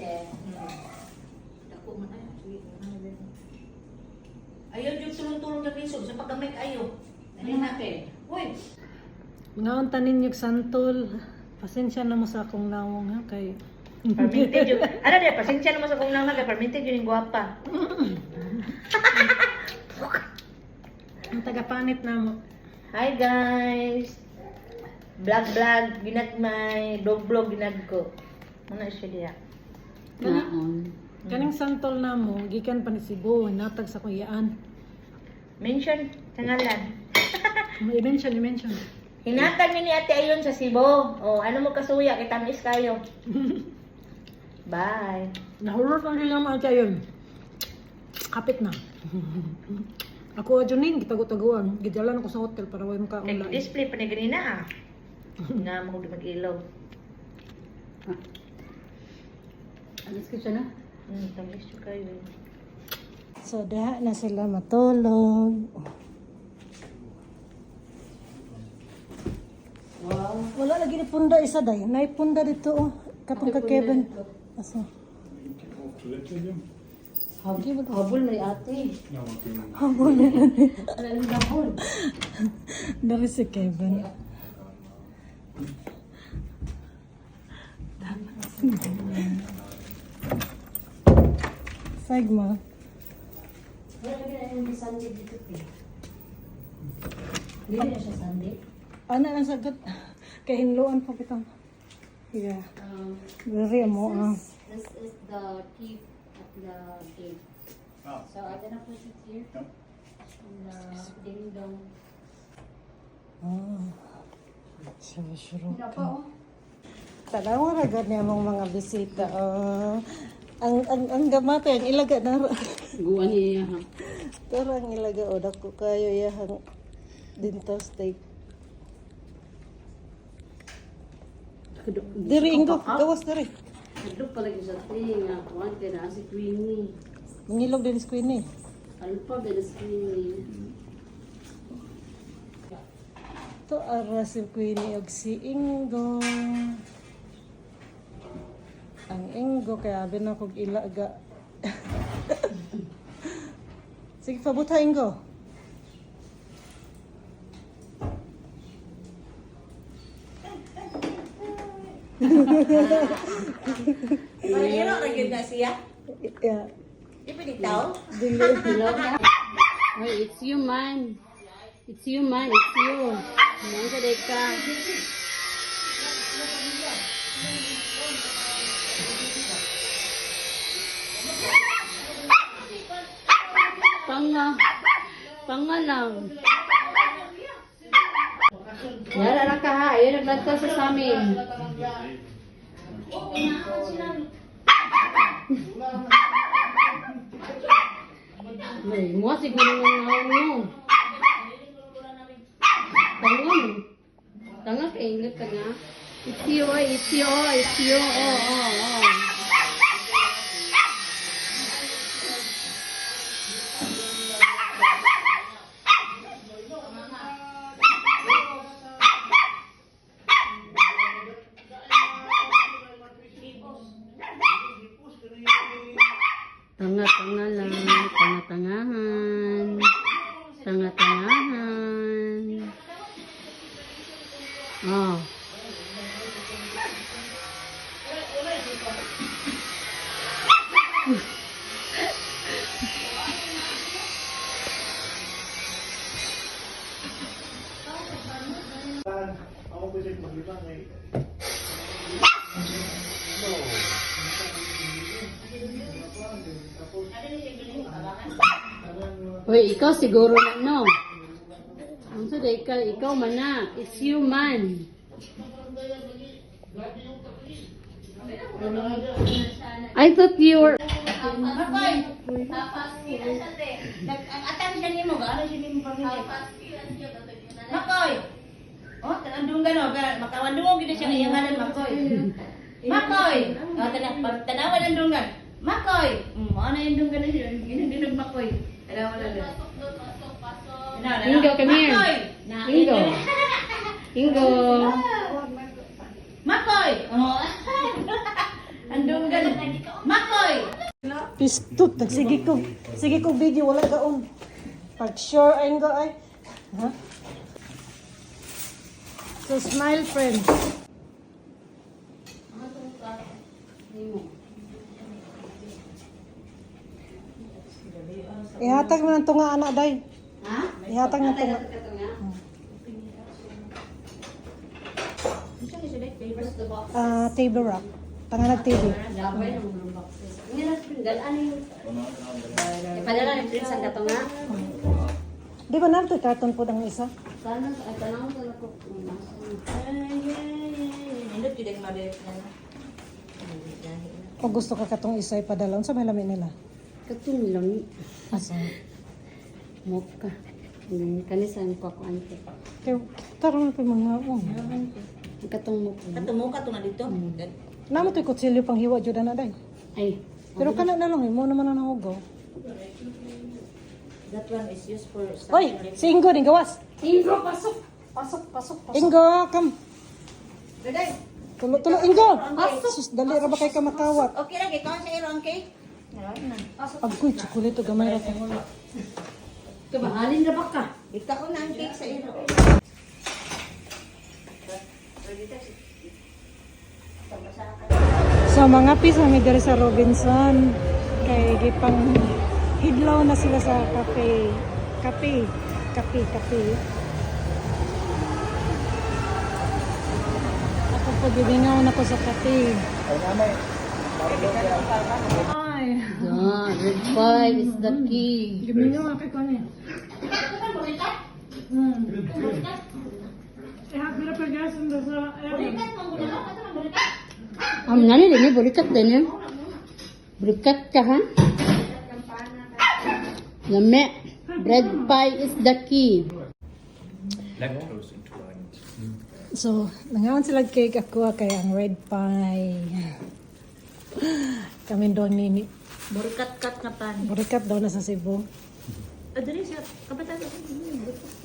ate. Dako man ay, ano na din. Ayaw yung tulong-tulong na lisod sa paggamay kayo. Ano natin? Uy, Mga untanin yung santol. Pasensya na mo sa akong nawong ha kay permitted yun. Ano din, pasensya naman sa kong nang nagay, permitted yun yung gwapa. ang tagapanit na mo. Hi guys! Vlog vlog, ginag may dog vlog ginag ko. Ano siya diya? Naon. Kaning santol na mo, gikan pa ni Cebu, natag sa kuyaan. Mention sa ngalan. I-mention, i-mention. Hinatag ni ni Ate Ayon sa Cebu. O, ano mo kasuya, kay tamis kayo. Bye. Nahulot ang sila mga yun. Kapit na. ako ning gitago-taguan. Gidalan ako sa hotel para way mo ka Kay online. display pa ni ganina ah. Nga mo di Alis ko siya na? Hmm, tamis siya kayo. So, diha na sila matulog. Wow. Wala lagi ni punda isa day. Nay punda dito oh. Katong ka Kevin. Asa? Habol, habol may ate. Habol na lang. Ano yung habol? Dari si Kevin. Sagma. Wala lagi na yung Sunday dito. Hindi na siya Sunday. Ano ang sagot? Kay hinluan pa kitang. Yeah. Um, Dari mo ah. This is the key at the gate. So I'm gonna put it here. And the ding dong. Ah. Wala pa oh. Tanawa niya mong mga bisita. Oh. Ang ang ang gamata ang ilaga na ra. Guwan niya ha. Pero ang ilaga o dako kayo yahang dinto steak. Diri inggo gawas diri. Hadlok pala yung sa thing nga. Kuwan kaya na si Queenie. Mangilog din screen ni. Ano pa ba na si Queenie? To ara si Queenie og si Ingo. Ingo kaya abi na kog ilaga. Sige pabuta Ingo. Mahiro ra gyud na siya. Yeah. Ditaw. Dili. Hey, it's you man. It's you man, it's you. Nang ka. Panga. Panga lang. Yara na ka ha. Sa samin. Ay, mo siguro ng naon mo. Tanga mo. Tanga ka ingat ka nga. It's you, oh, it's you, oh, it's you, oh, oh, oh. Tanga-tanga lang, tanga-tangahan. Tanga-tangahan. Oh. Hoy, ikaw siguro na, no? Ang sa ikaw, ikaw man na. It's you man. I thought you were... Makoy. Oh, tanandung gano, makawandung gid siya iyang ngalan Makoy. Makoy. Oh, tanawan ang dungan. Makoy. Mm, ano yung dungan na siya? Ginagdinog Makoy. Tanawan na lang. Ingo, come here. Makoy. Ingo. Ingo. Makoy. Oh. Andung gano. Pistot, sige ko. Sige ko video, wala gaon. Pag sure nga ay. Ha? So smile friend. Ihatag mo ng tunga anak day. Ha? Ihatag ng tunga. Ito Ah, table mga boxes. Hindi na spindle. Ano. Ipadala ni Prince ang gato nga. Di ba nato carton po ng isa? Sana, ay tanong ko na ko. Nindot yun ang mabit na. O gusto ka katong isa ipadala sa may lami nila? Katong lang. Asa? Moka. Kanisan ko ako ante. Kaya tarong pa mga oh. Katong moka. Katumo ka to nga dito. Namo to kutsilyo pang hiwa jud na day. Ay. Pero kana na lang, mo naman ang nahugaw. That one is used for Oy, si Ingo din gawas. Ingo, pasok. Pasok, pasok, pasok. Ingo, kam. Daday. Tulo tulo Ingo. Sus, dali ra ba kay ka makawat? Okay lang, ikaw sa iro ang cake. Agkoy chocolate gamay ra kay. Kabahalin na ba ka? Ikaw na ang cake sa iro. So mga pis kami diri sa Robinson kay gipang hidlaw na sila sa cafe. Kape, kape, kape. Ako po bibingaw na ko sa kape. Ay, five is the key. bibingaw ako ko niya. Hmm. Eh, hapila pa guys, sa Am nani din ni burikat din yan. Burikat ka ha? Lame. Red pie is the key. Lactose intolerant. So, nangawan sila cake ako kay ang red pie. Kami doon ni Burikat-kat na pan. Burikat daw na sa Cebu. Adri siya, kapatid.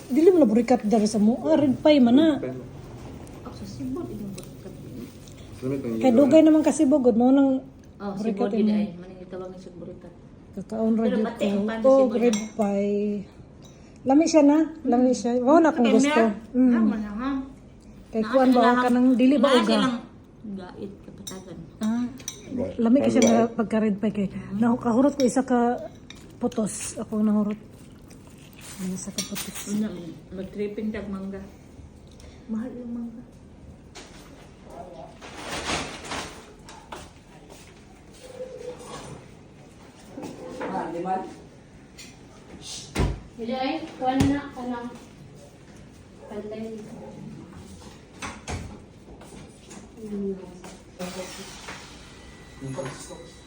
Dili mo na burikat dari sa mo. Ah, red pie man na. Ako sa Cebu, din yung burikat. Kay dugay naman kasi bugod mo nang Oh, Burikat Cebu din yun. ay. Maning itawagin sa burikat. kakaon ra Pero gyud pati ang ko. sa Oh, Cebu red pie. Lami siya na, lami siya. Wow na kung gusto. Mm. Kay kuan ba ka nang dili ba uga? Gait, kapatagan. Ah. Lami kasi na pagka red pie kay. Nahukahurot ko isa ka putos. Ako nahurot. May Isa ka putos. Una, mag-tripping tag mangga. Mahal yung mangga. Hindi ay, kuha na ka ng panday. Hmm. Ano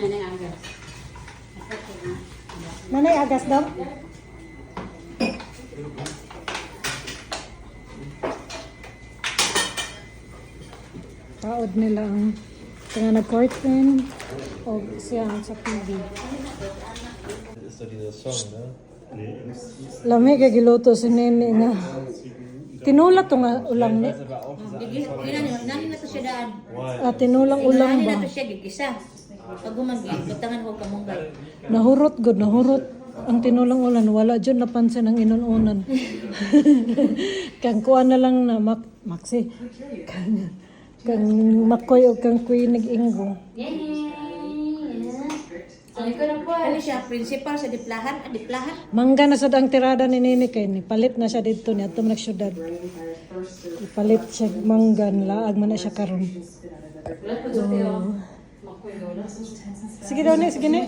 na yung agas? Nanay agas daw. Taod nila ang kaya nag-curtain o siya sa TV. Das ist doch dieser Song, ne? Lami kay giluto si Nene nga. Tinulang to nga ulam ni. Nani na to siya daan. Ah, tinulang ulam Nani ba? na to siya gigisa. Pag gumagi, batangan ko kamunggay. Nahurot gud, nahurot. Ang tinulang ulan, wala dyan napansin ang inununan. kang kuha na lang na mak maksi. Kang, kang makoy o kang kuy nag-inggo. Yay! Ano siya, principal sa diplahan? Ah, diplahan? Mangga na sad ang tirada ni Nini kay ni palit na siya dito ni ato man syudad. Ipalit siya mangga laag man na siya karon. Oh. Sige daw ni, sige ni.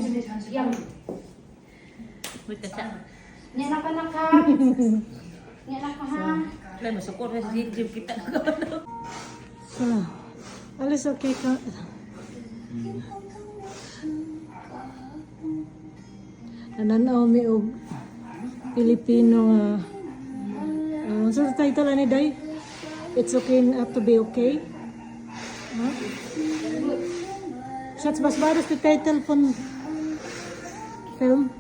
Wait, kasa. Nya na ka. Nya na ka ha. Wala, masukor na si Jim kita Ah, alis okay ka. Ananaw mi og Pilipino nga uh, so sa title ani day It's okay not to be okay. Huh? War das der Titel von Film?